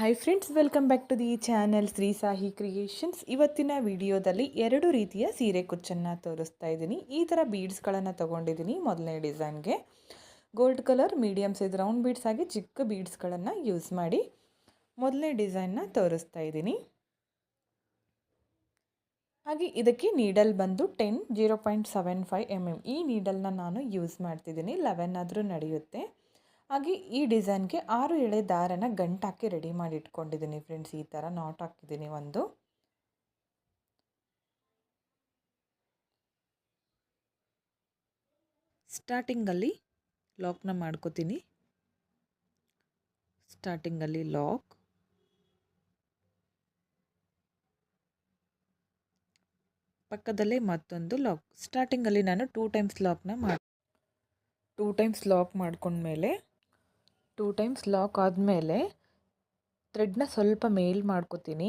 Hi friends welcome back to the channel Shri Sahi creations ಇವತ್ತಿನ ವಿಡಿಯೋದಲ್ಲಿ ಎರಡು ರೀತಿಯ ಸೀರೆ ಕುಚ್ಚನ್ನು ತೋರಿಸ್ತಾ ಇದ್ದೀನಿ. ಈ ಥರ ಬೀಡ್ಸ್ಗಳನ್ನು ತೊಗೊಂಡಿದ್ದೀನಿ ಮೊದಲನೇ ಡಿಸೈನ್ಗೆ gold colour medium size round beads ಆಗಿ ಚಿಕ್ಕ ಬೀಡ್ಸ್ಗಳನ್ನು ಯೂಸ್ ಮಾಡಿ ಮೊದಲನೇ ಡಿಸೈನ್ನ ತೋರಿಸ್ತಾ ಇದ್ದೀನಿ. ಹಾಗೆ ಇದಕ್ಕೆ ನೀಡಲ್ ಬಂದು ten zero point seven five M M ಈ ನೀಡಲ್ನ ನಾನು ಯೂಸ್ ಮಾಡ್ತಿದ್ದೀನಿ. ಲೆವೆನ್ ಆದರೂ ನಡೆಯುತ್ತೆ. ಹಾಗೆ ಈ ಡಿಸೈನ್ಗೆ ಆರು ಎಳೆ ದಾರನ ಗಂಟಾಕಿ ರೆಡಿ ಮಾಡಿ ಇಟ್ಕೊಂಡಿದ್ದೀನಿ ಫ್ರೆಂಡ್ಸ್ ಈ ಥರ ನಾಟ್ ಹಾಕಿದ್ದೀನಿ ಒಂದು. ಸ್ಟಾರ್ಟಿಂಗಲ್ಲಿ ಲಾಕ್ನ ಮಾಡ್ಕೋತೀನಿ. ಸ್ಟಾರ್ಟಿಂಗಲ್ಲಿ ಲಾಕ್ ಪಕ್ಕದಲ್ಲೇ ಮತ್ತೊಂದು ಲಾಕ್ ಸ್ಟಾರ್ಟಿಂಗಲ್ಲಿ ನಾನು ಟೂ ಟೈಮ್ಸ್ ಲಾಕ್ನ ಮಾಡಿ ಟೂ ಟೈಮ್ಸ್ ಲಾಕ್ ಮಾಡ್ಕೊಂಡ್ಮೇಲೆ ಟೂ ಟೈಮ್ಸ್ ಲಾಕ್ ಆದಮೇಲೆ ಥ್ರೆಡ್ನ ಸ್ವಲ್ಪ ಮೇಲ್ ಮಾಡ್ಕೋತೀನಿ.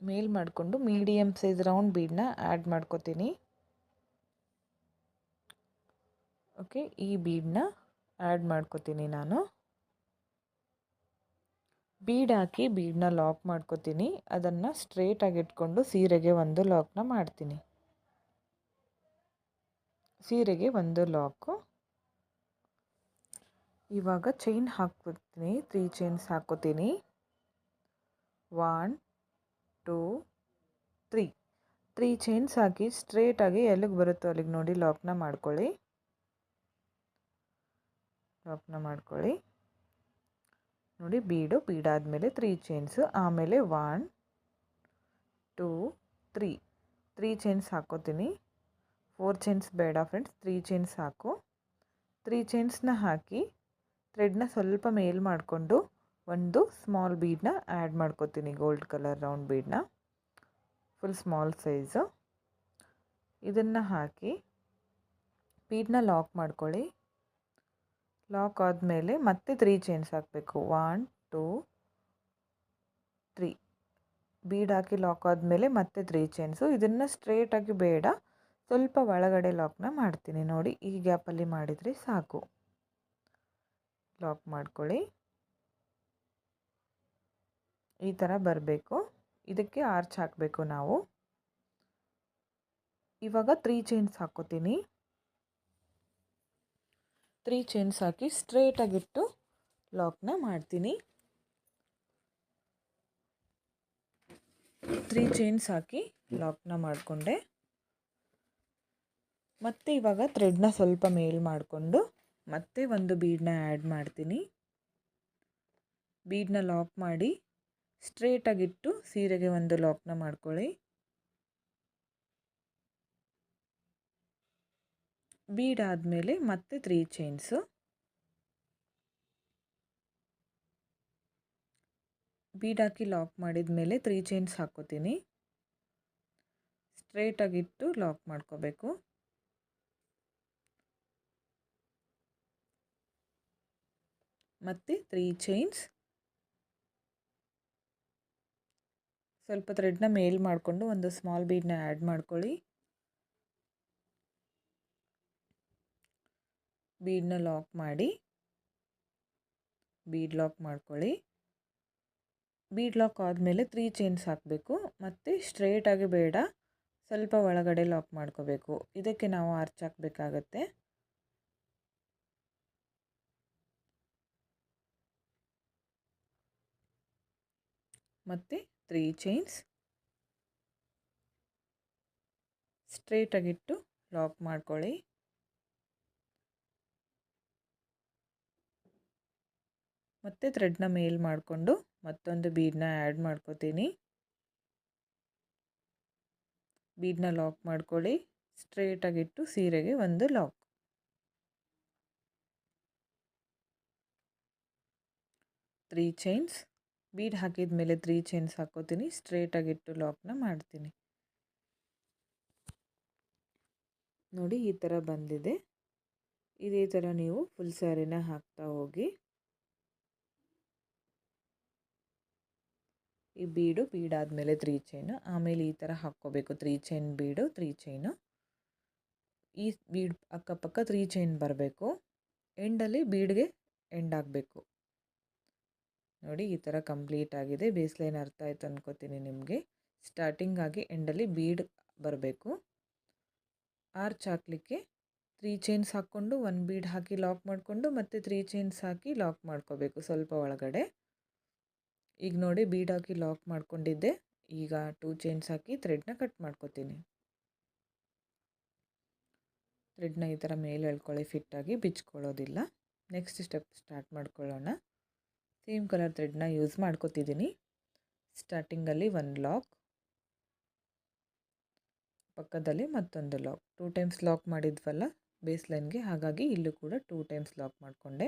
ಮೇಲ್ ಮಾಡಿಕೊಂಡು ಮೀಡಿಯಮ್ ಸೈಜ್ ರೌಂಡ್ ಬೀಡನ್ನ ಆ್ಯಡ್ ಮಾಡ್ಕೋತೀನಿ. ಓಕೆ ಈ ಬೀಡನ್ನ ಆ್ಯಡ್ ಮಾಡ್ಕೋತೀನಿ ನಾನು. ಬೀಡ್ ಹಾಕಿ ಬೀಡನ್ನ ಲಾಕ್ ಮಾಡ್ಕೋತೀನಿ. ಅದನ್ನು ಸ್ಟ್ರೇಟಾಗಿ ಇಟ್ಕೊಂಡು ಸೀರೆಗೆ ಒಂದು ಲಾಕ್ನ ಮಾಡ್ತೀನಿ. ಸೀರೆಗೆ ಒಂದು ಲಾಕು ಇವಾಗ ಚೈನ್ ಹಾಕ್ಬಿಡ್ತೀನಿ ತ್ರೀ ಚೈನ್ಸ್ ಹಾಕೋತೀನಿ. One two three three chains ಹಾಕಿ ಸ್ಟ್ರೇಟಾಗಿ ಎಲ್ಲಿಗೆ ಬರುತ್ತೋ ಅಲ್ಲಿಗೆ ನೋಡಿ ಲಾಕ್ನ ಮಾಡ್ಕೊಳ್ಳಿ. ಲಾಕ್ನ ಮಾಡ್ಕೊಳ್ಳಿ. ನೋಡಿ ಬೀಡು ಬೀಡಾದಮೇಲೆ ತ್ರೀ ಚೈನ್ಸು ಆಮೇಲೆ one two three three chains ಹಾಕೋತೀನಿ. ಫೋರ್ ಚೈನ್ಸ್ ಬೇಡ ಫ್ರೆಂಡ್ಸ್ ತ್ರೀ ಚೈನ್ಸ್ ಹಾಕು. ತ್ರೀ ಚೈನ್ಸ್ನ ಹಾಕಿ ಥ್ರೆಡ್ನ ಸ್ವಲ್ಪ ಮೇಲ್ ಮಾಡಿಕೊಂಡು ಒಂದು ಸ್ಮಾಲ್ ಬೀಡನ್ನ ಆ್ಯಡ್ ಮಾಡ್ಕೋತೀನಿ ಗೋಲ್ಡ್ ಕಲರ್ ರೌಂಡ್ ಬೀಡನ್ನ ಫುಲ್ ಸ್ಮಾಲ್ ಸೈಜು ಇದನ್ನು ಹಾಕಿ ಬೀಡನ್ನ ಲಾಕ್ ಮಾಡ್ಕೊಳ್ಳಿ. ಲಾಕ್ ಆದಮೇಲೆ ಮತ್ತೆ ತ್ರೀ ಚೈನ್ಸ್ ಹಾಕಬೇಕು. ಒನ್ ಟೂ ತ್ರೀ ಬೀಡ್ ಹಾಕಿ ಲಾಕ್ ಆದಮೇಲೆ ಮತ್ತೆ ತ್ರೀ ಚೈನ್ಸು ಇದನ್ನು ಸ್ಟ್ರೇಟಾಗಿ ಬೇಡ. ಸ್ವಲ್ಪ ಒಳಗಡೆ ಲಾಕ್ನ ಮಾಡ್ತೀನಿ ನೋಡಿ. ಈ ಗ್ಯಾಪಲ್ಲಿ ಮಾಡಿದರೆ ಸಾಕು. ಲಾಕ್ ಮಾಡ್ಕೊಳ್ಳಿ. ಈ ಥರ ಬರಬೇಕು. ಇದಕ್ಕೆ ಆರ್ಚ್ ಹಾಕಬೇಕು ನಾವು. ಇವಾಗ ತ್ರೀ ಚೈನ್ಸ್ ಹಾಕೋತೀನಿ. ತ್ರೀ ಚೈನ್ಸ್ ಹಾಕಿ ಸ್ಟ್ರೇಟಾಗಿಟ್ಟು ಲಾಕ್ನ ಮಾಡ್ತೀನಿ. ತ್ರೀ ಚೈನ್ಸ್ ಹಾಕಿ ಲಾಕ್ನ ಮಾಡಿಕೊಂಡೆ. ಮತ್ತು ಇವಾಗ ಥ್ರೆಡ್ನ ಸ್ವಲ್ಪ ಮೇಲ್ ಮಾಡಿಕೊಂಡು ಮತ್ತೆ ಒಂದು ಬೀಡನ್ನ ಆ್ಯಡ್ ಮಾಡ್ತೀನಿ. ಬೀಡನ್ನ ಲಾಕ್ ಮಾಡಿ ಸ್ಟ್ರೇಟಾಗಿಟ್ಟು ಸೀರೆಗೆ ಒಂದು ಲಾಕ್ನ ಮಾಡ್ಕೊಳ್ಳಿ. ಬೀಡ್ ಆದಮೇಲೆ ಮತ್ತೆ ತ್ರೀ ಚೈನ್ಸು ಬೀಡ್ ಹಾಕಿ ಲಾಕ್ ಮಾಡಿದ ಮೇಲೆ ತ್ರೀ ಚೈನ್ಸ್ ಹಾಕೋತೀನಿ. ಸ್ಟ್ರೇಟಾಗಿಟ್ಟು ಲಾಕ್ ಮಾಡ್ಕೋಬೇಕು. ಮತ್ತು ತ್ರೀ ಚೈನ್ಸ್ ಸ್ವಲ್ಪ ಥ್ರೆಡ್ನ ಮೇಲ್ ಮಾಡಿಕೊಂಡು ಒಂದು ಸ್ಮಾಲ್ ಬೀಡನ್ನ ಆ್ಯಡ್ ಮಾಡ್ಕೊಳ್ಳಿ. ಬೀಡನ್ನ ಲಾಕ್ ಮಾಡಿ. ಬೀಡ್ ಲಾಕ್ ಮಾಡ್ಕೊಳ್ಳಿ. ಬೀಡ್ ಲಾಕ್ ಆದಮೇಲೆ ತ್ರೀ ಚೈನ್ಸ್ ಹಾಕಬೇಕು. ಮತ್ತು ಸ್ಟ್ರೇಟಾಗಿ ಬೇಡ, ಸ್ವಲ್ಪ ಒಳಗಡೆ ಲಾಕ್ ಮಾಡ್ಕೋಬೇಕು. ಇದಕ್ಕೆ ನಾವು ಆರ್ಚ್ ಹಾಕಬೇಕಾಗತ್ತೆ. ಮತ್ತು ತ್ರೀ ಚೈನ್ಸ್ ಸ್ಟ್ರೇಟಾಗಿಟ್ಟು ಲಾಕ್ ಮಾಡ್ಕೊಳ್ಳಿ. ಮತ್ತು ಥ್ರೆಡ್ನ ಮೇಲ್ ಮಾಡಿಕೊಂಡು ಮತ್ತೊಂದು ಬೀಡನ್ನ ಆ್ಯಡ್ ಮಾಡ್ಕೋತೀನಿ. ಬೀಡನ್ನ ಲಾಕ್ ಮಾಡ್ಕೊಳ್ಳಿ. ಸ್ಟ್ರೇಟಾಗಿಟ್ಟು ಸೀರೆಗೆ ಒಂದು ಲಾಕ್ ತ್ರೀ ಚೈನ್ಸ್ ಬೀಡ್ ಹಾಕಿದ ಮೇಲೆ ತ್ರೀ ಚೈನ್ಸ್ ಹಾಕೋತೀನಿ ಸ್ಟ್ರೇಟಾಗಿಟ್ಟು ಲಾಕ್ನ ಮಾಡ್ತೀನಿ. ನೋಡಿ ಈ ಥರ ಬಂದಿದೆ. ಇದೇ ಥರ ನೀವು ಫುಲ್ ಸ್ಯಾರಿನ ಹಾಕ್ತಾ ಹೋಗಿ, ಈ ಬೀಡು ಬೀಡಾದಮೇಲೆ ತ್ರೀ ಚೈನು, ಆಮೇಲೆ ಈ ಥರ ಹಾಕ್ಕೋಬೇಕು. Three chain bead, three chain. ಈ ಬೀಡ್ ಅಕ್ಕಪಕ್ಕ ತ್ರೀ ಚೈನ್ ಬರಬೇಕು. ಎಂಡಲ್ಲಿ ಬೀಡ್ಗೆ ಎಂಡ್ ಆಗಬೇಕು. ನೋಡಿ ಈ ಥರ ಕಂಪ್ಲೀಟ್ ಆಗಿದೆ. ಬೇಸ್ ಲೈನ್ ಅರ್ಥ ಆಯಿತು ಅನ್ಕೋತೀನಿ ನಿಮಗೆ. ಸ್ಟಾರ್ಟಿಂಗ್ ಆಗಿ ಎಂಡಲ್ಲಿ ಬೀಡ್ ಬರಬೇಕು. ಆರ್ಚ್ ಹಾಕಲಿಕ್ಕೆ ತ್ರೀ ಚೈನ್ಸ್ ಹಾಕ್ಕೊಂಡು ಒನ್ ಬೀಡ್ ಹಾಕಿ ಲಾಕ್ ಮಾಡಿಕೊಂಡು ಮತ್ತೆ ತ್ರೀ ಚೈನ್ಸ್ ಹಾಕಿ ಲಾಕ್ ಮಾಡ್ಕೋಬೇಕು ಸ್ವಲ್ಪ ಒಳಗಡೆ. ಈಗ ನೋಡಿ ಬೀಡ್ ಹಾಕಿ ಲಾಕ್ ಮಾಡ್ಕೊಂಡಿದ್ದೆ. ಈಗ ಟೂ ಚೈನ್ಸ್ ಹಾಕಿ ಥ್ರೆಡ್ನ ಕಟ್ ಮಾಡ್ಕೋತೀನಿ. ಥ್ರೆಡ್ನ ಈ ಥರ ಮೇಲೆ ಎಳ್ಕೊಳ್ಳಿ ಫಿಟ್ಟಾಗಿ ಬಿಚ್ಕೊಳ್ಳೋದಿಲ್ಲ. ನೆಕ್ಸ್ಟ್ ಸ್ಟೆಪ್ ಸ್ಟಾರ್ಟ್ ಮಾಡ್ಕೊಳ್ಳೋಣ. ಸೇಮ್ ಕಲರ್ ಥ್ರೆಡ್ನ ಯೂಸ್ ಮಾಡ್ಕೋತಿದ್ದೀನಿ ಸ್ಟಾರ್ಟಿಂಗಲ್ಲಿ ಒಂದು ಲಾಕ್, ಪಕ್ಕದಲ್ಲಿ ಮತ್ತೊಂದು ಲಾಕ್. ಟೂ ಟೈಮ್ಸ್ ಲಾಕ್ ಮಾಡಿದ್ವಲ್ಲ ಬೇಸ್ ಲೈನ್ಗೆ ಹಾಗಾಗಿ ಇಲ್ಲೂ ಕೂಡ ಟೂ ಟೈಮ್ಸ್ ಲಾಕ್ ಮಾಡಿಕೊಂಡೆ.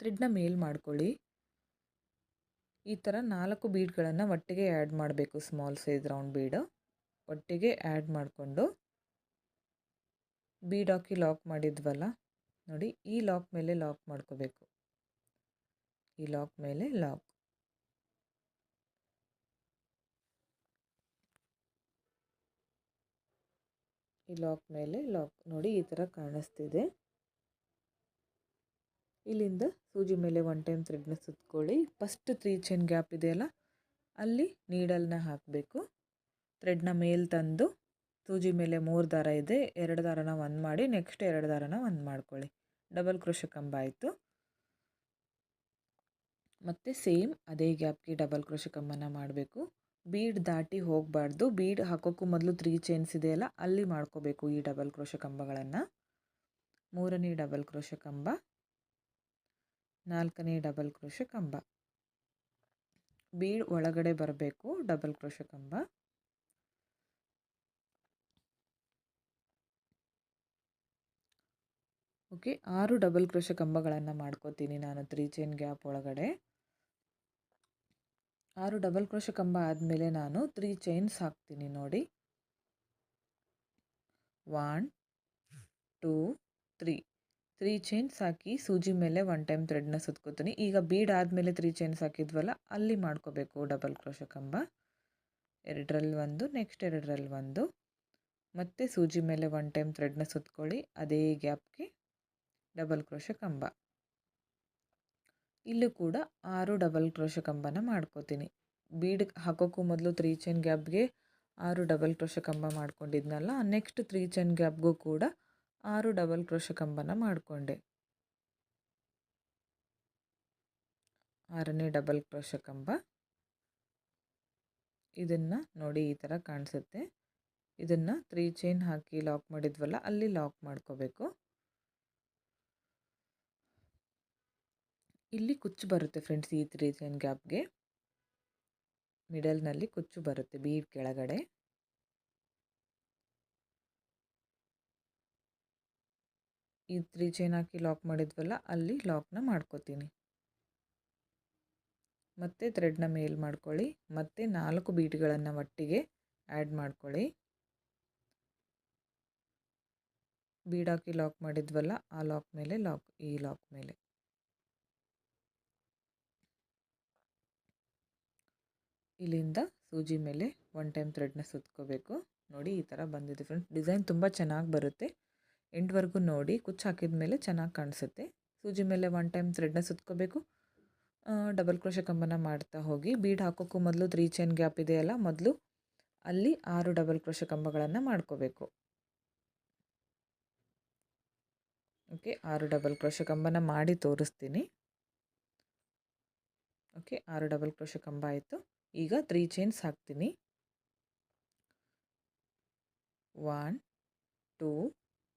ಥ್ರೆಡ್ನ ಮೇಲ್ ಮಾಡ್ಕೊಳ್ಳಿ. ಈ ಥರ ನಾಲ್ಕು ಬೀಡ್ಗಳನ್ನು ಒಟ್ಟಿಗೆ ಆ್ಯಡ್ ಮಾಡಬೇಕು, ಸ್ಮಾಲ್ ಸೈಜ್ ರೌಂಡ್ ಬೀಡ್. ಒಟ್ಟಿಗೆ ಆ್ಯಡ್ ಮಾಡಿಕೊಂಡು, ಬೀಡ್ ಹಾಕಿ ಲಾಕ್ ಮಾಡಿದ್ವಲ್ಲ, ನೋಡಿ ಈ ಲಾಕ್ ಮೇಲೆ ಲಾಕ್ ಮಾಡ್ಕೋಬೇಕು. ಈ ಲಾಕ್ ಮೇಲೆ ಲಾಕ್. ಈ ಲಾಕ್ ಮೇಲೆ ಲಾಕ್. ನೋಡಿ ಈ ಥರ ಕಾಣಿಸ್ತಿದೆ. ಇಲ್ಲಿಂದ ಸೂಜಿ ಮೇಲೆ ಒನ್ ಟೈಮ್ ಥ್ರೆಡ್ನ ಸುತ್ಕೊಳ್ಳಿ. ಫಸ್ಟ್ ತ್ರೀ ಚೈನ್ ಗ್ಯಾಪ್ ಇದೆಯಲ್ಲ, ಅಲ್ಲಿ ನೀಡಲ್ನ ಹಾಕಬೇಕು. ಥ್ರೆಡ್ನ ಮೇಲೆ ತಂದು ಸೂಜಿ ಮೇಲೆ ಮೂರು ದಾರ ಇದೆ, ಎರಡು ದಾರನ ಒಂದು ಮಾಡಿ ನೆಕ್ಸ್ಟ್ ಎರಡು ದಾರನ ಒಂದು ಮಾಡ್ಕೊಳ್ಳಿ. ಡಬಲ್ ಕ್ರೋಶ ಕಂಬ ಆಯಿತು. ಮತ್ತು ಸೇಮ್ ಅದೇ ಗ್ಯಾಪ್ಗೆ ಡಬಲ್ ಕ್ರೋಶ ಕಮ್ಮನ್ನು ಮಾಡಬೇಕು. ಬೀಡ್ ದಾಟಿ ಹೋಗಬಾರ್ದು. ಬೀಡ್ ಹಾಕೋಕ್ಕೂ ಮೊದಲು ತ್ರೀ ಚೈನ್ಸ್ ಇದೆಯಲ್ಲ, ಅಲ್ಲಿ ಮಾಡ್ಕೋಬೇಕು ಈ ಡಬಲ್ ಕ್ರೋಶ ಕಂಬಗಳನ್ನು ಮೂರನೇ ಡಬಲ್ ಕ್ರೋಶ ಕಂಬ ನಾಲ್ಕನೇ ಡಬಲ್ ಕ್ರೋಶ ಕಂಬ ಬೀಡ್ ಒಳಗಡೆ ಬರಬೇಕು, ಡಬಲ್ ಕ್ರೋಶ ಕಂಬ ಓಕೆ, ಆರು ಡಬಲ್ ಕ್ರೋಶ ಕಂಬಗಳನ್ನು ಮಾಡ್ಕೋತೀನಿ ನಾನು ತ್ರೀ ಚೈನ್ ಗ್ಯಾಪ್ ಒಳಗಡೆ. ಆರು ಡಬಲ್ ಕ್ರೋಶ ಕಂಬ ಆದಮೇಲೆ ನಾನು ತ್ರೀ ಚೈನ್ಸ್ ಹಾಕ್ತೀನಿ ನೋಡಿ. One, two, three. Three chains ಹಾಕಿ ಸೂಜಿ ಮೇಲೆ ಒನ್ ಟೈಮ್ ಥ್ರೆಡ್ನ ಸುತ್ಕೋತೀನಿ. ಈಗ ಬೀಡ್ ಆದಮೇಲೆ ತ್ರೀ ಚೈನ್ಸ್ ಹಾಕಿದ್ವಲ್ಲ, ಅಲ್ಲಿ ಮಾಡ್ಕೋಬೇಕು ಡಬಲ್ ಕ್ರೋಶ ಕಂಬ. ಎರಡರಲ್ಲಿ ಒಂದು, ನೆಕ್ಸ್ಟ್ ಎರಡರಲ್ಲಿ ಒಂದು. ಮತ್ತೆ ಸೂಜಿ ಮೇಲೆ ಒನ್ ಟೈಮ್ ಥ್ರೆಡ್ನ ಸುತ್ಕೊಳ್ಳಿ, ಅದೇ ಗ್ಯಾಪ್ಗೆ ಡಬಲ್ ಕ್ರೋಶ ಕಂಬ. ಇಲ್ಲೂ ಕೂಡ ಆರು ಡಬಲ್ ಕ್ರೋಶ ಕಂಬನ ಮಾಡ್ಕೋತೀನಿ. ಬೀಡ್ ಹಾಕೋಕ್ಕೂ ಮೊದಲು ತ್ರೀ ಚೈನ್ ಗ್ಯಾಪ್ಗೆ ಆರು ಡಬಲ್ ಕ್ರೋಶ ಕಂಬ ಮಾಡ್ಕೊಂಡಿದ್ನಲ್ಲ ನೆಕ್ಸ್ಟ್ ತ್ರೀ ಚೈನ್ ಗ್ಯಾಪ್ಗೂ ಕೂಡ ಆರು ಡಬಲ್ ಕ್ರೋಶ ಕಂಬನ ಮಾಡಿಕೊಂಡೆ. ಆರನೇ ಡಬಲ್ ಕ್ರೋಶ ಕಂಬ. ಇದನ್ನು ನೋಡಿ ಈ ಥರ ಕಾಣಿಸುತ್ತೆ. ಇದನ್ನು ತ್ರೀ ಚೈನ್ ಹಾಕಿ ಲಾಕ್ ಮಾಡಿದ್ವಲ್ಲ, ಅಲ್ಲಿ ಲಾಕ್ ಮಾಡ್ಕೋಬೇಕು. ಇಲ್ಲಿ ಕುಚ್ಚು ಬರುತ್ತೆ ಫ್ರೆಂಡ್ಸ್ ಈ ತ್ರೀ ಚೈನ್ ಗ್ಯಾಪ್ಗೆ. ಮಿಡಲ್ನಲ್ಲಿ ಕುಚ್ಚು ಬರುತ್ತೆ ಬೀಡ್ ಕೆಳಗಡೆ. ಈ ತ್ರೀ ಚೈನ್ ಹಾಕಿ ಲಾಕ್ ಮಾಡಿದ್ವಲ್ಲ ಅಲ್ಲಿ ಲಾಕ್ನ ಮಾಡ್ಕೋತೀನಿ. ಮತ್ತೆ ಥ್ರೆಡ್ನ ಮೇಲ್ ಮಾಡ್ಕೊಳ್ಳಿ, ಮತ್ತೆ ನಾಲ್ಕು ಬೀಟ್ಗಳನ್ನು ಒಟ್ಟಿಗೆ ಆ್ಯಡ್ ಮಾಡ್ಕೊಳ್ಳಿ. ಬೀಡಾಕಿ ಲಾಕ್ ಮಾಡಿದ್ವಲ್ಲ ಆ ಲಾಕ್ ಮೇಲೆ ಲಾಕ್, ಈ ಲಾಕ್ ಮೇಲೆ. ಇಲ್ಲಿಂದ ಸೂಜಿ ಮೇಲೆ ಒನ್ ಟೈಮ್ ಥ್ರೆಡ್ನ ಸುತ್ಕೋಬೇಕು. ನೋಡಿ, ಈ ಥರ ಬಂದಿದೆ ಫ್ರೆಂಡ್ಸ್ ಡಿಸೈನ್ ತುಂಬ ಚೆನ್ನಾಗಿ ಬರುತ್ತೆ. ಎಂಡ್ವರೆಗೂ ನೋಡಿ, ಕುಚ್ಚು ಹಾಕಿದ ಮೇಲೆ ಚೆನ್ನಾಗಿ ಕಾಣಿಸುತ್ತೆ. ಸೂಜಿ ಮೇಲೆ ಒನ್ ಟೈಮ್ ಥ್ರೆಡ್ನ ಸುತ್ಕೋಬೇಕು. ಡಬಲ್ ಕ್ರೋಶ ಕಂಬನ ಮಾಡ್ತಾ ಹೋಗಿ ಬೀಡ್ ಹಾಕೋಕ್ಕೂ ಮೊದಲು ತ್ರೀ ಚೈನ್ ಗ್ಯಾಪ್ ಇದೆಯಲ್ಲ ಮೊದಲು ಅಲ್ಲಿ ಆರು ಡಬಲ್ ಕ್ರೋಶ ಕಂಬಗಳನ್ನು ಮಾಡ್ಕೋಬೇಕು. ಓಕೆ ಆರು ಡಬಲ್ ಕ್ರೋಶ ಕಂಬನ ಮಾಡಿ ತೋರಿಸ್ತೀನಿ. ಓಕೆ ಆರು ಡಬಲ್ ಕ್ರೋಶ ಕಂಬ ಆಯಿತು. ಈಗ ತ್ರೀ ಚೈನ್ಸ್ ಹಾಕ್ತೀನಿ. ಒನ್ ಟೂ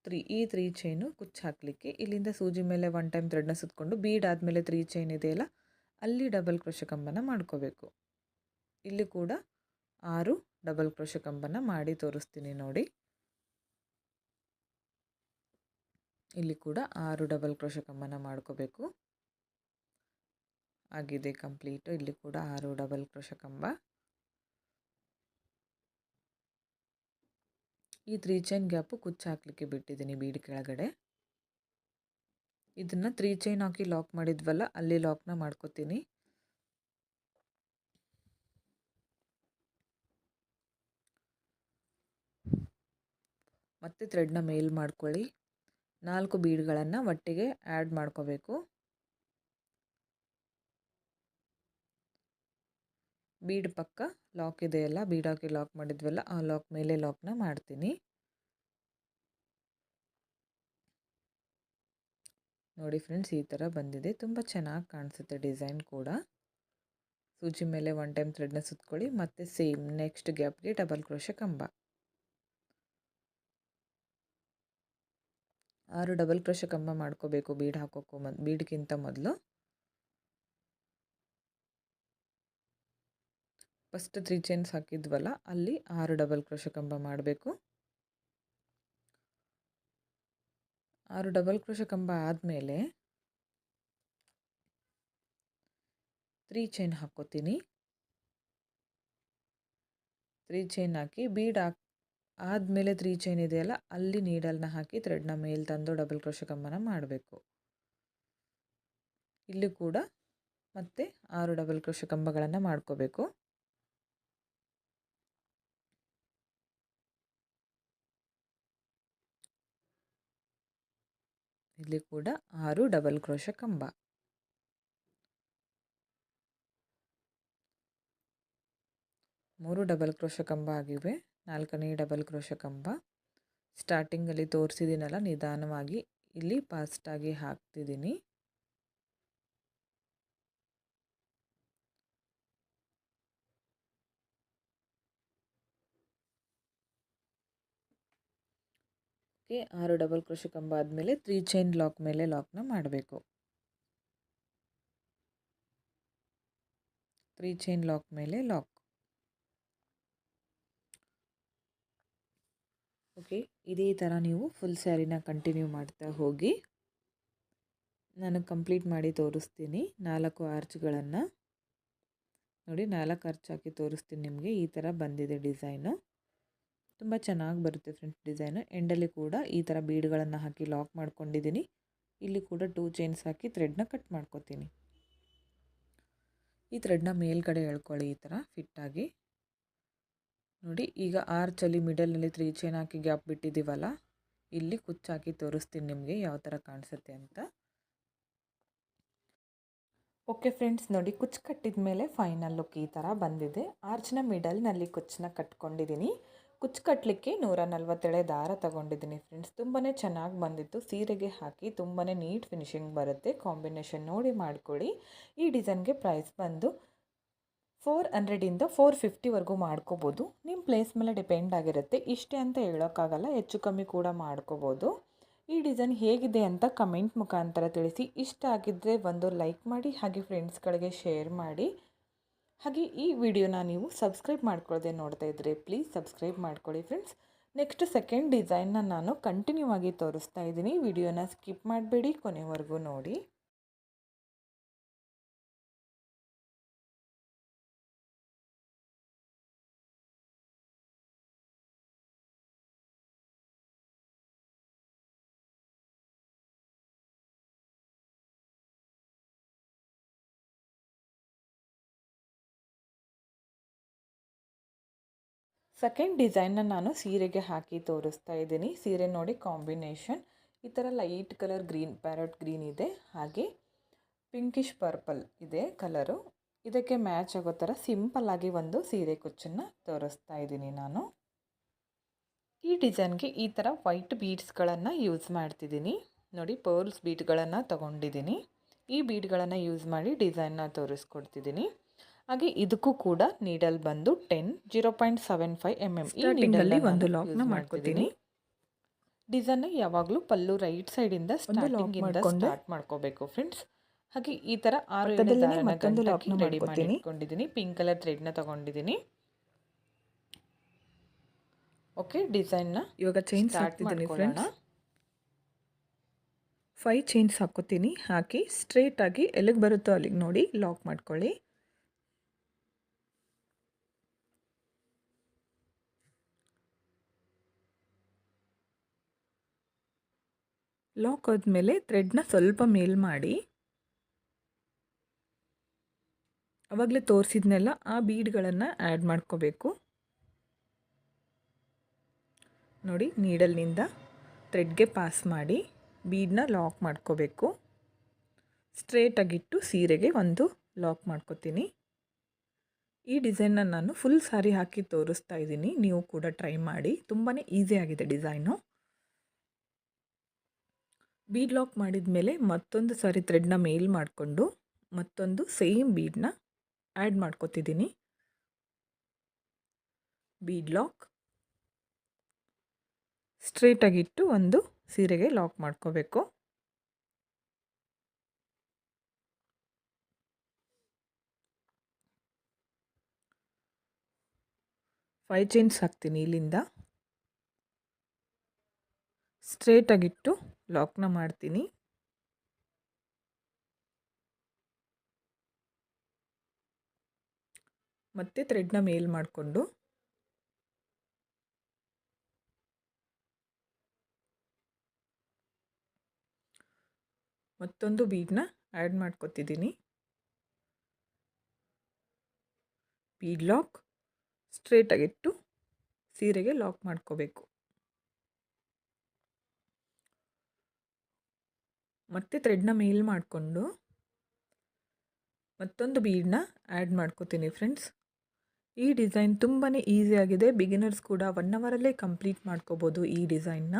ತ್ರೀ ಈ ತ್ರೀ ಚೈನು ಕುಚ್ಚು ಹಾಕಲಿಕ್ಕೆ ಇಲ್ಲಿಂದ ಸೂಜಿ ಮೇಲೆ ಒನ್ ಟೈಮ್ ಥ್ರೆಡ್ನ ಸುತ್ತಕೊಂಡು ಬೀಡ್ ಆದಮೇಲೆ ತ್ರೀ ಚೈನ್ ಇದೆಯಲ್ಲ ಅಲ್ಲಿ ಡಬಲ್ ಕ್ರೋಶ ಕಂಬನ ಮಾಡ್ಕೋಬೇಕು. ಇಲ್ಲಿ ಕೂಡ ಆರು ಡಬಲ್ ಕ್ರೋಶ ಕಂಬನ ಮಾಡಿ ತೋರಿಸ್ತೀನಿ ನೋಡಿ. ಇಲ್ಲಿ ಕೂಡ ಆರು ಡಬಲ್ ಕ್ರೋಶ ಕಂಬನ ಮಾಡ್ಕೋಬೇಕು. ಆಗಿದೆ ಕಂಪ್ಲೀಟು. ಇಲ್ಲಿ ಕೂಡ ಆರು ಡಬಲ್ ಕ್ರೋಶ ಕಂಬ ಈ ತ್ರೀ ಚೈನ್ ಗ್ಯಾಪು ಕುಚ್ಚು ಹಾಕಲಿಕ್ಕೆ ಬಿಟ್ಟಿದ್ದೀನಿ ಬೀಡ್ ಕೆಳಗಡೆ. ಇದನ್ನು ತ್ರೀ ಚೈನ್ ಹಾಕಿ ಲಾಕ್ ಮಾಡಿದ್ವಲ್ಲ, ಅಲ್ಲಿ ಲಾಕ್ನ ಮಾಡ್ಕೋತೀನಿ. ಮತ್ತೆ ಥ್ರೆಡ್ನ ಮೇಲ್ ಮಾಡ್ಕೊಳ್ಳಿ. ನಾಲ್ಕು ಬೀಡ್ಗಳನ್ನು ಒಟ್ಟಿಗೆ ಆ್ಯಡ್ ಮಾಡ್ಕೋಬೇಕು. ಬೀಡ್ ಪಕ್ಕ ಲಾಕ್ ಇದೆಯಲ್ಲ ಬೀಡ್ ಹಾಕಿ ಲಾಕ್ ಮಾಡಿದ್ವಲ್ಲ, ಆ ಲಾಕ್ ಮೇಲೆ ಲಾಕ್ನ ಮಾಡ್ತೀನಿ. ನೋಡಿ ಫ್ರೆಂಡ್ಸ್ ಈ ಥರ ಬಂದಿದೆ. ತುಂಬ ಚೆನ್ನಾಗಿ ಕಾಣಿಸುತ್ತೆ ಡಿಸೈನ್ ಕೂಡ. ಸೂಜಿ ಮೇಲೆ ಒನ್ ಟೈಮ್ ಥ್ರೆಡ್ನ ಸುತ್ಕೊಳ್ಳಿ, ಮತ್ತು ಸೇಮ್ ನೆಕ್ಸ್ಟ್ ಗ್ಯಾಪ್ಗೆ ಡಬಲ್ ಕ್ರೋಶ ಕಂಬ. ಆರು ಡಬಲ್ ಕ್ರೋಶ ಕಂಬ ಮಾಡ್ಕೋಬೇಕು ಬೀಡ್ ಹಾಕೋಕ್ಕೂ ಮ, ಬೀಡ್ಗಿಂತ ಮೊದಲು. ಫಸ್ಟ್ ತ್ರೀ ಚೈನ್ಸ್ ಹಾಕಿದ್ವಲ್ಲ, ಅಲ್ಲಿ ಆರು ಡಬಲ್ ಕ್ರೋಶ ಕಂಬ ಮಾಡಬೇಕು. ಆರು ಡಬಲ್ ಕ್ರೋಶ ಕಂಬ ಆದಮೇಲೆ ತ್ರೀ ಚೈನ್ ಹಾಕ್ಕೋತೀನಿ. ತ್ರೀ ಚೈನ್ ಹಾಕಿ ಬೀಡ್ ಹಾಕ್, ಆದಮೇಲೆ ತ್ರೀ ಚೈನ್ ಇದೆಯಲ್ಲ, ಅಲ್ಲಿ ನೀಡಲ್ನ ಹಾಕಿ ಥ್ರೆಡ್ನ ಮೇಲೆ ತಂದು ಡಬಲ್ ಕ್ರೋಶ ಕಂಬನ ಮಾಡಬೇಕು. ಇಲ್ಲಿ ಕೂಡ ಮತ್ತೆ ಆರು ಡಬಲ್ ಕ್ರೋಶ ಕಂಬಗಳನ್ನು ಮಾಡ್ಕೋಬೇಕು. ಇಲ್ಲಿ ಕೂಡ ಆರು ಡಬಲ್ ಕ್ರೋಶ ಕಂಬ. ಮೂರು ಡಬಲ್ ಕ್ರೋಶ ಕಂಬ ಆಗಿವೆ. ನಾಲ್ಕನೇ ಡಬಲ್ ಕ್ರೋಶ ಕಂಬ. ಸ್ಟಾರ್ಟಿಂಗಲ್ಲಿ ತೋರಿಸಿದ್ದೀನಲ್ಲ, ನಿಧಾನವಾಗಿ. ಇಲ್ಲಿ ಫಾಸ್ಟಾಗಿ ಹಾಕ್ತಿದ್ದೀನಿ. ಓಕೆ ಆರು ಡಬಲ್ ಕ್ರೋಶ ಕಂಬ ಆದಮೇಲೆ ತ್ರೀ ಚೈನ್ ಲಾಕ್ ಮೇಲೆ ಲಾಕ್ನ ಮಾಡಬೇಕು. ತ್ರೀ ಚೈನ್ ಲಾಕ್ ಮೇಲೆ ಲಾಕ್ ಓಕೆ ಇದೇ ಥರ ನೀವು ಫುಲ್ ಸ್ಯಾರಿನ ಕಂಟಿನ್ಯೂ ಮಾಡ್ತಾ ಹೋಗಿ, ನಾನು ಕಂಪ್ಲೀಟ್ ಮಾಡಿ ತೋರಿಸ್ತೀನಿ ನಾಲ್ಕು ಆರ್ಚ್ಗಳನ್ನು ನೋಡಿ ನಾಲ್ಕು ಆರ್ಚ್ ಹಾಕಿ ತೋರಿಸ್ತೀನಿ ನಿಮಗೆ, ಈ ಥರ ಬಂದಿದೆ ಡಿಸೈನು ತುಂಬ ಚೆನ್ನಾಗಿ ಬರುತ್ತೆ ಫ್ರೆಂಡ್ಸ್ ಡಿಸೈನು. ಎಂಡಲ್ಲಿ ಕೂಡ ಈ ಥರ ಬೀಡ್ಗಳನ್ನು ಹಾಕಿ ಲಾಕ್ ಮಾಡ್ಕೊಂಡಿದ್ದೀನಿ ಇಲ್ಲಿ ಕೂಡ ಟೂ ಚೈನ್ಸ್ ಹಾಕಿ ಥ್ರೆಡ್ನ ಕಟ್ ಮಾಡ್ಕೊತೀನಿ. ಈ ಥ್ರೆಡ್ನ ಮೇಲ್ಗಡೆ ಎಳ್ಕೊಳ್ಳಿ ಈ ಥರ ಫಿಟ್ಟಾಗಿ ನೋಡಿ, ಈಗ ಆರ್ಚಲ್ಲಿ ಮಿಡಲ್ನಲ್ಲಿ ತ್ರೀ ಚೈನ್ ಹಾಕಿ ಗ್ಯಾಪ್ ಬಿಟ್ಟಿದ್ದೀವಲ್ಲ ಇಲ್ಲಿ ಕುಚ್ಚಾಕಿ ತೋರಿಸ್ತೀನಿ ನಿಮಗೆ ಯಾವ ಥರ ಕಾಣಿಸುತ್ತೆ ಅಂತ. ಓಕೆ ಫ್ರೆಂಡ್ಸ್, ನೋಡಿ ಕುಚ್ಚು ಕಟ್ಟಿದ ಮೇಲೆ ಫೈನಲ್ ಲುಕ್ ಈ ಥರ ಬಂದಿದೆ. ಆರ್ಚ್ನ ಮಿಡಲ್ನಲ್ಲಿ ಕುಚ್ಚನ್ನ ಕಟ್ಕೊಂಡಿದ್ದೀನಿ ಕುಚ್ಚು ಕಟ್ಟಲಿಕ್ಕೆ ನೂರ ನಲ್ವತ್ತೇಳೆ ದಾರ ತಗೊಂಡಿದ್ದೀನಿ ಫ್ರೆಂಡ್ಸ್ ತುಂಬಾ ಚೆನ್ನಾಗಿ ಬಂದಿತ್ತು. ಸೀರೆಗೆ ಹಾಕಿ ತುಂಬಾ ನೀಟ್ ಫಿನಿಶಿಂಗ್ ಬರುತ್ತೆ. ಕಾಂಬಿನೇಷನ್ ನೋಡಿ ಮಾಡ್ಕೊಳ್ಳಿ. ಈ ಡಿಸೈನ್ಗೆ ಪ್ರೈಸ್ ಬಂದು ಫೋರ್ ಹಂಡ್ರೆಡಿಂದ ಫೋರ್ ಫಿಫ್ಟಿವರೆಗೂ ಮಾಡ್ಕೋಬೋದು. ನಿಮ್ಮ ಪ್ಲೇಸ್ ಮೇಲೆ ಡಿಪೆಂಡ್ ಆಗಿರುತ್ತೆ. ಇಷ್ಟೇ ಅಂತ ಹೇಳೋಕ್ಕಾಗಲ್ಲ, ಹೆಚ್ಚು ಕಮ್ಮಿ ಕೂಡ ಮಾಡ್ಕೋಬೋದು. ಈ ಡಿಸೈನ್ ಹೇಗಿದೆ ಅಂತ ಕಮೆಂಟ್ ಮುಖಾಂತರ ತಿಳಿಸಿ. ಇಷ್ಟ ಆಗಿದ್ದರೆ ಒಂದು ಲೈಕ್ ಮಾಡಿ, ಹಾಗೆ ಫ್ರೆಂಡ್ಸ್ಗಳಿಗೆ ಶೇರ್ ಮಾಡಿ. ಹಾಗೆ ಈ ವಿಡಿಯೋನ ನೀವು ಸಬ್ಸ್ಕ್ರೈಬ್ ಮಾಡ್ಕೊಳ್ಳದೆ ನೋಡ್ತಾ ಇದ್ರೆ ಪ್ಲೀಸ್ ಸಬ್ಸ್ಕ್ರೈಬ್ ಮಾಡ್ಕೊಳ್ಳಿ ಫ್ರೆಂಡ್ಸ್ ನೆಕ್ಸ್ಟ್ ಸೆಕೆಂಡ್ ಡಿಸೈನ್ನ ನಾನು ಕಂಟಿನ್ಯೂ ಆಗಿ ತೋರಿಸ್ತಾ ಇದ್ದೀನಿ. ವಿಡಿಯೋನ ಸ್ಕಿಪ್ ಮಾಡಬೇಡಿ ಕೊನೆವರೆಗೂ ನೋಡಿ. ಸೆಕೆಂಡ್ ಡಿಸೈನ್ನ ನಾನು ಸೀರೆಗೆ ಹಾಕಿ ತೋರಿಸ್ತಾ ಇದ್ದೀನಿ. ಸೀರೆ ನೋಡಿ ಕಾಂಬಿನೇಷನ್ ಈ ಥರ light colour green parrot green ಇದೆ. ಹಾಗೆ ಪಿಂಕಿಶ್ ಪರ್ಪಲ್ ಇದೆ ಕಲರು ಇದಕ್ಕೆ ಮ್ಯಾಚ್ ಆಗೋ ಥರ ಸಿಂಪಲ್ಲಾಗಿ ಒಂದು ಸೀರೆ ಕುಚ್ಚನ್ನು ತೋರಿಸ್ತಾ ಇದ್ದೀನಿ ನಾನು. ಈ ಡಿಸೈನ್ಗೆ ಈ ಥರ ವೈಟ್ ಬೀಡ್ಸ್ಗಳನ್ನು ಯೂಸ್ ಮಾಡ್ತಿದ್ದೀನಿ. ನೋಡಿ ಪರ್ಲ್ಸ್ ಬೀಡ್ಗಳನ್ನು ತಗೊಂಡಿದ್ದೀನಿ. ಈ ಬೀಡ್ಗಳನ್ನು ಯೂಸ್ ಮಾಡಿ ಡಿಸೈನ್ನ ತೋರಿಸ್ಕೊಡ್ತಿದ್ದೀನಿ. ಹಾಗೆ ಇದಕ್ಕೂ ಕೂಡ ನೀಡಲ್ ಬಂದು ten zero point seven five M M ಈ ನೀಡಲ್ಲಿ ಒಂದು ಲಾಕ್ನ ಮಾಡ್ಕೊತೀನಿ. ಡಿಸೈನ್ ಯಾವಾಗಲೂ ಪಲ್ಲು ರೈಟ್ ಸೈಡಿಂದ ಸ್ಟಾರ್ಟಿಂಗಿಂದ ಸ್ಟಾರ್ಟ್ ಮಾಡ್ಕೋಬೇಕು ಫ್ರೆಂಡ್ಸ್ ಹಾಗೆ ಈ ತರ ಆರು ರೆಡಿ ಮಾಡಿ ಇಟ್ಕೊಂಡಿದ್ದೀನಿ ಪಿಂಕ್ ಕಲರ್ ಥ್ರೆಡ್ನ ತಗೊಂಡಿದ್ದೀನಿ. ಓಕೆ ಡಿಸೈನ್ನ ಇವಾಗ chain start friends five chains ಹಾಕೋತೀನಿ ಹಾಕಿ ಸ್ಟ್ರೇಟಾಗಿ ಎಲ್ಲಿಗೆ ಬರುತ್ತೋ ಅಲ್ಲಿಗೆ ನೋಡಿ ಲಾಕ್ ಮಾಡ್ಕೊಳ್ಳಿ. ಲಾಕ್ ಆದಮೇಲೆ ಥ್ರೆಡ್ನ ಸ್ವಲ್ಪ ಮೇಲ್ ಮಾಡಿ. ಅವಾಗಲೇ ತೋರಿಸಿದ್ನೆಲ್ಲ ಆ ಬೀಡ್ಗಳನ್ನು ಆ್ಯಡ್ ಮಾಡ್ಕೋಬೇಕು. ನೋಡಿ ನೀಡಲ್ನಿಂದ ಥ್ರೆಡ್ಗೆ ಪಾಸ್ ಮಾಡಿ ಬೀಡನ್ನ ಲಾಕ್ ಮಾಡ್ಕೋಬೇಕು. ಸ್ಟ್ರೇಟಾಗಿಟ್ಟು ಸೀರೆಗೆ ಒಂದು ಲಾಕ್ ಮಾಡ್ಕೋತೀನಿ. ಈ ಡಿಸೈನ್ನ ನಾನು ಫುಲ್ ಸಾರಿ ಹಾಕಿ ತೋರಿಸ್ತಾ ಇದ್ದೀನಿ. ನೀವು ಕೂಡ ಟ್ರೈ ಮಾಡಿ. ತುಂಬಾ ಆಗಿದೆ ಡಿಸೈನು ಬೀಡ್ ಲಾಕ್ ಮಾಡಿದ ಮೇಲೆ ಮತ್ತೊಂದು ಸಾರಿ ಥ್ರೆಡ್ನ ಮೇಲ್ ಮಾಡಿಕೊಂಡು ಮತ್ತೊಂದು ಸೇಮ್ ಬೀಡನ್ನ ಆ್ಯಡ್ ಮಾಡ್ಕೊತಿದ್ದೀನಿ ಬೀಡ್ ಲಾಕ್. ಸ್ಟ್ರೇಟಾಗಿಟ್ಟು ಒಂದು ಸೀರೆಗೆ ಲಾಕ್ ಮಾಡ್ಕೋಬೇಕು. ಫೈ ಚೈನ್ಸ್ ಹಾಕ್ತೀನಿ ಇಲ್ಲಿಂದ. ಸ್ಟ್ರೇಟಾಗಿಟ್ಟು ಲಾಕ್ನ ಮಾಡ್ತೀನಿ. ಮತ್ತೆ ಥ್ರೆಡ್ನ ಮೇಲ್ ಮಾಡಿಕೊಂಡು. ಮತ್ತೊಂದು ಬೀಡನ್ನ ಆ್ಯಡ್ ಮಾಡ್ಕೊತಿದ್ದೀನಿ. ಬೀಡ್ ಲಾಕ್ ಸ್ಟ್ರೇಟಾಗಿಟ್ಟು ಸೀರೆಗೆ ಲಾಕ್ ಮಾಡ್ಕೋಬೇಕು. ಮತ್ತೆ ಥ್ರೆಡ್ನ ಮೇಲ್ ಮಾಡಿಕೊಂಡು ಮತ್ತೊಂದು ಬೀಡನ್ನ ಆ್ಯಡ್ ಮಾಡ್ಕೋತೀನಿ ಫ್ರೆಂಡ್ಸ್ ಈ ಡಿಸೈನ್ ತುಂಬಾ ಈಸಿಯಾಗಿದೆ ಬಿಗಿನರ್ಸ್ ಕೂಡ ಒನ್ ಅವರಲ್ಲೇ ಕಂಪ್ಲೀಟ್ ಮಾಡ್ಕೋಬೋದು ಈ ಡಿಸೈನ್ನ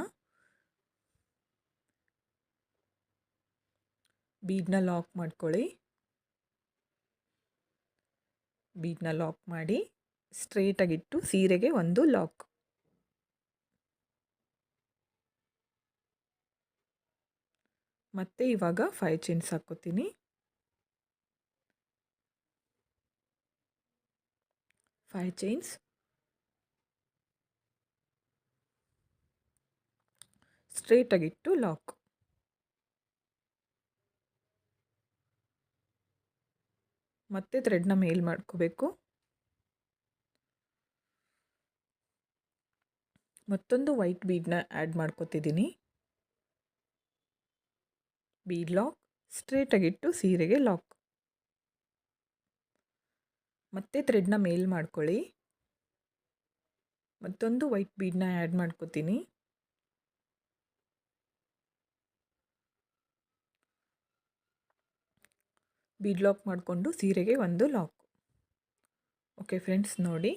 ಬೀಡನ್ನ ಲಾಕ್ ಮಾಡ್ಕೊಳ್ಳಿ. ಬೀಡನ್ನ ಲಾಕ್ ಮಾಡಿ ಸ್ಟ್ರೇಟಾಗಿಟ್ಟು ಸೀರೆಗೆ ಒಂದು ಲಾಕ್ ಮತ್ತು ಇವಾಗ ಫೈವ್ ಚೈನ್ಸ್ ಹಾಕ್ಕೋತೀನಿ. ಫೈವ್ ಚೈನ್ಸ್ ಸ್ಟ್ರೇಟಾಗಿಟ್ಟು ಲಾಕ್ ಮತ್ತೆ ಥ್ರೆಡ್ನ ಮೇಲ್ ಮಾಡ್ಕೋಬೇಕು. ಮತ್ತೊಂದು ವೈಟ್ ಬೀಡ್ನ ಆ್ಯಡ್ ಮಾಡ್ಕೋತಿದ್ದೀನಿ. ಬೀಡ್ ಲಾಕ್ ಸ್ಟ್ರೇಟಾಗಿಟ್ಟು ಸೀರೆಗೆ ಲಾಕ್. ಮತ್ತೆ ಥ್ರೆಡ್ನ ಮೇಲ್ ಮಾಡ್ಕೊಳ್ಳಿ. ಮತ್ತೊಂದು ವೈಟ್ ಬೀಡನ್ನ ಆ್ಯಡ್ ಮಾಡ್ಕೋತೀನಿ. ಬೀಡ್ ಲಾಕ್ ಮಾಡಿಕೊಂಡು ಸೀರೆಗೆ ಒಂದು ಲಾಕ್. ಓಕೆ ಫ್ರೆಂಡ್ಸ್, ನೋಡಿ.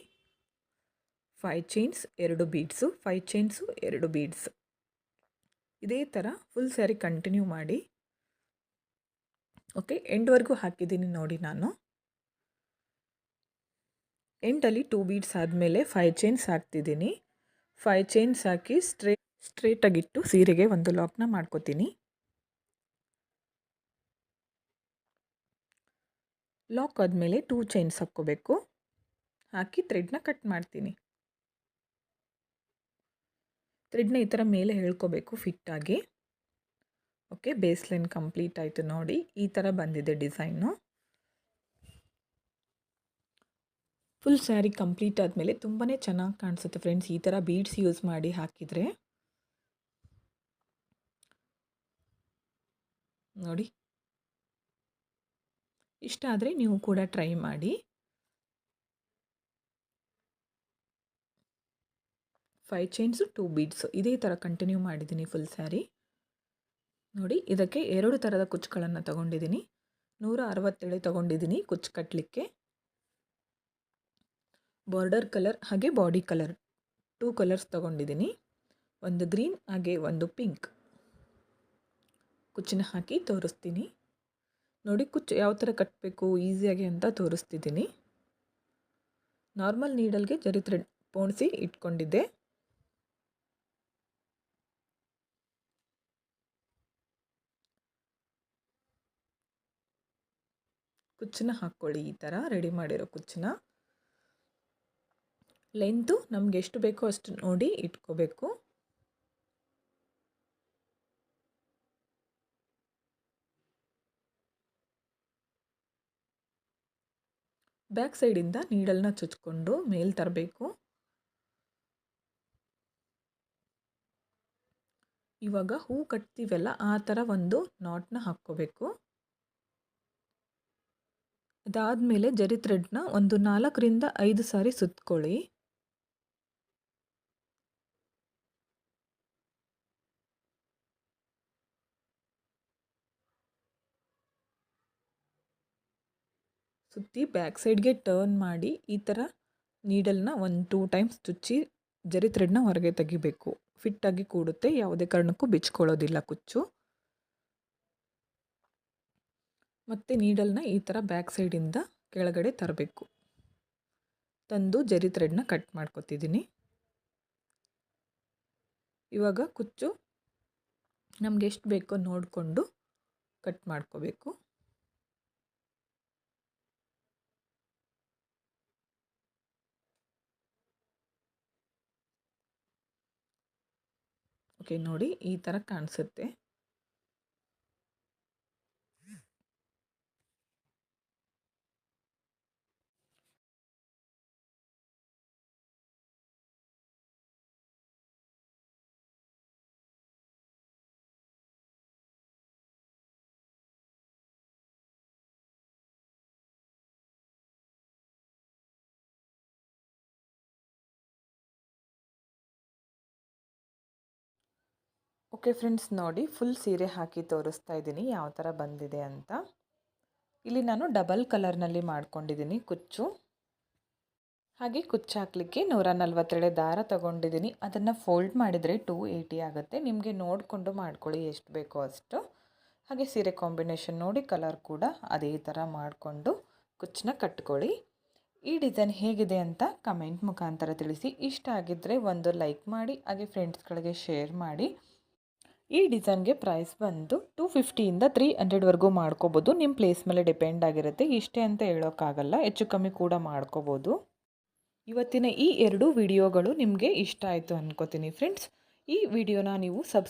ಫೈವ್ ಚೈನ್ಸ್, ಎರಡು ಬೀಡ್ಸು, ಫೈವ್ ಚೈನ್ಸು, ಎರಡು ಬೀಡ್ಸ್. ಇದೇ ಥರ ಫುಲ್ ಸ್ಯಾರಿ ಕಂಟಿನ್ಯೂ ಮಾಡಿ. ಓಕೆ, ಎಂಡ್ವರೆಗೂ ಹಾಕಿದ್ದೀನಿ ನೋಡಿ ನಾನು. ಎಂಟಲ್ಲಿ ಟೂ ಬೀಡ್ಸ್ ಆದಮೇಲೆ ಫೈವ್ ಚೈನ್ಸ್ ಹಾಕ್ತಿದ್ದೀನಿ. ಫೈವ್ ಚೈನ್ಸ್ ಹಾಕಿ ಸ್ಟ್ರೇ, ಸ್ಟ್ರೇಟಾಗಿಟ್ಟು ಸೀರೆಗೆ ಒಂದು ಲಾಕ್ನ ಮಾಡ್ಕೋತೀನಿ. ಲಾಕ್ ಆದಮೇಲೆ ಟೂ ಚೈನ್ಸ್ ಹಾಕ್ಕೋಬೇಕು. ಹಾಕಿ ಥ್ರೆಡ್ನ ಕಟ್ ಮಾಡ್ತೀನಿ. ಥ್ರೆಡ್ನ ಈ ಥರ ಮೇಲೆ ಹೇಳ್ಕೋಬೇಕು ಫಿಟ್ಟಾಗಿ. ಓಕೆ ಬೇಸ್ ಲೈನ್ ಕಂಪ್ಲೀಟ್ ಆಯಿತು ನೋಡಿ. ಈ ಥರ ಬಂದಿದೆ ಡಿಸೈನು. ಫುಲ್ ಸ್ಯಾರಿ ಕಂಪ್ಲೀಟ್ ಆದಮೇಲೆ ತುಂಬಾ ಚೆನ್ನಾಗಿ ಕಾಣಿಸುತ್ತೆ ಫ್ರೆಂಡ್ಸ್. ಈ ಥರ ಬೀಡ್ಸ್ ಯೂಸ್ ಮಾಡಿ ಹಾಕಿದರೆ. ನೋಡಿ. ಇಷ್ಟ ಆದರೆ ನೀವು ಕೂಡ ಟ್ರೈ ಮಾಡಿ. Five chains two beads. ಇದೇ ಥರ ಕಂಟಿನ್ಯೂ ಮಾಡಿದ್ದೀನಿ ಫುಲ್ ಸ್ಯಾರಿ. ನೋಡಿ, ಇದಕ್ಕೆ ಎರಡು ಥರದ ಕುಚ್ಚುಗಳನ್ನು ತಗೊಂಡಿದ್ದೀನಿ ನೂರ ಅರವತ್ತೇಳು ತಗೊಂಡಿದ್ದೀನಿ ಕುಚ್ಚು ಕಟ್ಟಲಿಕ್ಕೆ ಬಾರ್ಡರ್ ಕಲರ್ ಹಾಗೆ ಬಾಡಿ ಕಲರ್ ಟೂ ಕಲರ್ಸ್ ತಗೊಂಡಿದ್ದೀನಿ ಒಂದು ಗ್ರೀನ್ ಹಾಗೆ ಒಂದು ಪಿಂಕ್ ಕುಚ್ಚನ್ನ ಹಾಕಿ ತೋರಿಸ್ತೀನಿ. ನೋಡಿ ಕುಚ್ಚು ಯಾವ ಥರ ಕಟ್ಟಬೇಕು ಈಸಿಯಾಗಿ ಅಂತ ತೋರಿಸ್ತಿದ್ದೀನಿ ನಾರ್ಮಲ್ ನೀಡಲ್ಗೆ ಜರಿ ಥ್ರೆಡ್ ಪೋಣಿಸಿ ಇಟ್ಕೊಂಡಿದ್ದೆ. ಕುಚ್ಚನ್ನ ಹಾಕ್ಕೊಳ್ಳಿ. ಈ ಥರ ರೆಡಿ ಮಾಡಿರೋ ಕುಚ್ಚನ್ನ. ಲೆಂತು ನಮ್ಗೆ ಎಷ್ಟು ಬೇಕೋ ಅಷ್ಟು ನೋಡಿ ಇಟ್ಕೋಬೇಕು. ಬ್ಯಾಕ್ ಸೈಡಿಂದ ನೀಡಲ್ನ ಚುಚ್ಕೊಂಡು ಮೇಲ್ ತರಬೇಕು. ಇವಾಗ ಹೂ ಕಟ್ತೀವಲ್ಲ, ಆ ಥರ ಒಂದು ನಾಟ್ನ ಹಾಕ್ಕೋಬೇಕು. ಅದಾದಮೇಲೆ ಜರಿ ಥ್ರೆಡ್ನ ಒಂದು ನಾಲ್ಕರಿಂದ ಐದು ಸಾರಿ ಸುತ್ತಕೊಳ್ಳಿ ಸುತ್ತಿ ಬ್ಯಾಕ್ ಸೈಡ್ಗೆ ಟರ್ನ್ ಮಾಡಿ ಈ ಥರ ನೀಡಲ್ನ ಒಂದು ಟೂ ಟೈಮ್ಸ್ ಚುಚ್ಚಿ ಜರಿ ಥ್ರೆಡ್ನ ಹೊರಗೆ ತೆಗಿಬೇಕು. ಫಿಟ್ಟಾಗಿ ಕೂಡುತ್ತೆ, ಯಾವುದೇ ಕಾರಣಕ್ಕೂ ಬಿಚ್ಕೊಳ್ಳೋದಿಲ್ಲ ಕುಚ್ಚು. ಮತ್ತು ನೀಡಲ್ನ ಈ ಥರ ಬ್ಯಾಕ್ ಸೈಡಿಂದ ಕೆಳಗಡೆ ತರಬೇಕು. ತಂದು ಜರಿ ಥ್ರೆಡ್ನ ಕಟ್ ಮಾಡ್ಕೋತಿದ್ದೀನಿ ಇವಾಗ ಕುಚ್ಚು ನಮ್ಗೆ ಎಷ್ಟು ಬೇಕೋ ನೋಡಿಕೊಂಡು ಕಟ್ ಮಾಡ್ಕೋಬೇಕು. ಓಕೆ ನೋಡಿ ಈ ಥರ ಕಾಣಿಸುತ್ತೆ. ಓಕೆ ಫ್ರೆಂಡ್ಸ್, ನೋಡಿ ಫುಲ್ ಸೀರೆ ಹಾಕಿ ತೋರಿಸ್ತಾ ಇದ್ದೀನಿ ಯಾವ ಥರ ಬಂದಿದೆ ಅಂತ. ಇಲ್ಲಿ ನಾನು ಡಬಲ್ ಕಲರ್ನಲ್ಲಿ ಮಾಡ್ಕೊಂಡಿದ್ದೀನಿ ಕುಚ್ಚು. ಹಾಗೆ ಕುಚ್ಚು ಹಾಕಲಿಕ್ಕೆ ನೂರ ನಲ್ವತ್ತೆರಡು ದಾರ ತಗೊಂಡಿದ್ದೀನಿ. ಅದನ್ನು ಫೋಲ್ಡ್ ಮಾಡಿದರೆ ಟೂ ಏಯ್ಟಿ ಆಗುತ್ತೆ. ನಿಮಗೆ ನೋಡಿಕೊಂಡು ಮಾಡ್ಕೊಳ್ಳಿ ಎಷ್ಟು ಬೇಕೋ ಅಷ್ಟು. ಹಾಗೆ ಸೀರೆ ಕಾಂಬಿನೇಷನ್ ನೋಡಿ ಕಲರ್ ಕೂಡ ಅದೇ ಥರ ಮಾಡಿಕೊಂಡು ಕುಚ್ಚನ್ನ ಕಟ್ಕೊಳ್ಳಿ. ಈ ಡಿಸೈನ್ ಹೇಗಿದೆ ಅಂತ ಕಮೆಂಟ್ ಮುಖಾಂತರ ತಿಳಿಸಿ. ಇಷ್ಟ ಆಗಿದ್ದರೆ ಒಂದು ಲೈಕ್ ಮಾಡಿ, ಹಾಗೆ ಫ್ರೆಂಡ್ಸ್ಗಳಿಗೆ ಶೇರ್ ಮಾಡಿ. ಈ ಡಿಸೈನ್ಗೆ ಪ್ರೈಸ್ ಬಂದು ಟೂ ಫಿಫ್ಟಿಯಿಂದ ತ್ರೀ ಹಂಡ್ರೆಡ್ವರೆಗೂ ಮಾಡ್ಕೋಬೋದು. ನಿಮ್ಮ ಪ್ಲೇಸ್ ಮೇಲೆ ಡಿಪೆಂಡ್ ಆಗಿರುತ್ತೆ. ಇಷ್ಟೇ ಅಂತ ಹೇಳೋಕ್ಕಾಗಲ್ಲ. ಹೆಚ್ಚು ಕಮ್ಮಿ ಕೂಡ ಮಾಡ್ಕೋಬೋದು. ಇವತ್ತಿನ ಈ ಎರಡು ವಿಡಿಯೋಗಳು ನಿಮಗೆ ಇಷ್ಟ ಆಯಿತು ಅನ್ಕೋತೀನಿ ಫ್ರೆಂಡ್ಸ್ ಈ ವಿಡಿಯೋನ ನೀವು ಸಬ್ಸ್